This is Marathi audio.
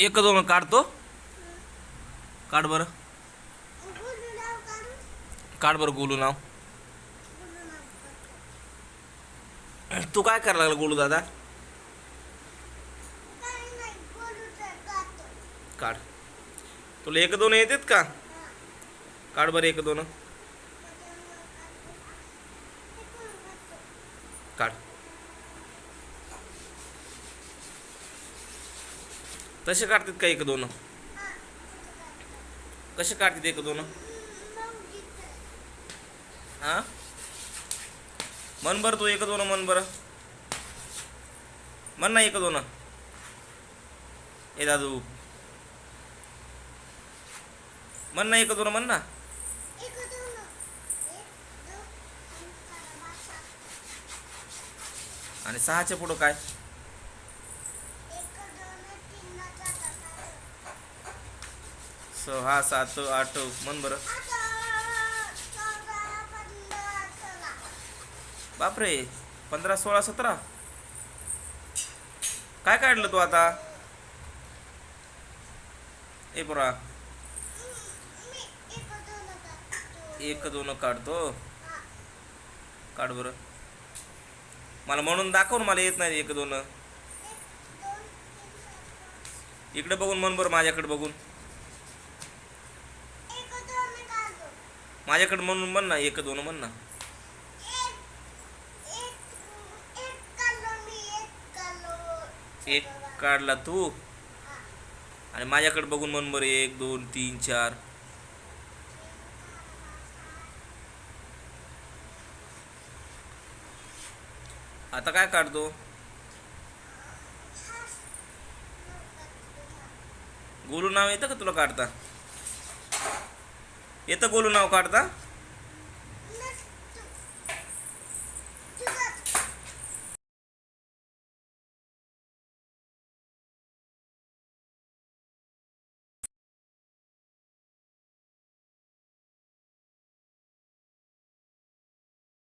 एक दोन काढतो. काढ बरं. काढ बरं गोलू नाव. तू काय करायला लागला गोलू दादा? काढ. तुला एक दोन येतात का? काढ बरं एक दोन. काढ. तसे काढतात का एक दोन? कसे काढतात एक दोन? हा? मन बरं तू एक दोन मन बरं. मन ना एक दोन. ए दादू. मन ना एक दोन मन ना. आणि सहाच्या पुढं काय? सहा सात आठ मन बरं. बापरे पंधरा सोळा सतरा. काय काढलं तू आता? ए पोरा. एक दोन काढतो. काढ बरं. मला म्हणून दाखव मला येत नाही एक दोन. इकडे बघून मन बरं माझ्याकडे बघून. माझ्याकडे म्हणून म्हण ना एक दोन म्हण ना. एक काढला तू. आणि माझ्याकडे बघून म्हण बरं एक दोन तीन चार. आता काय काढतो? गोलू नाव येतं का तुला काढता? येतं बोलू नाव काढता.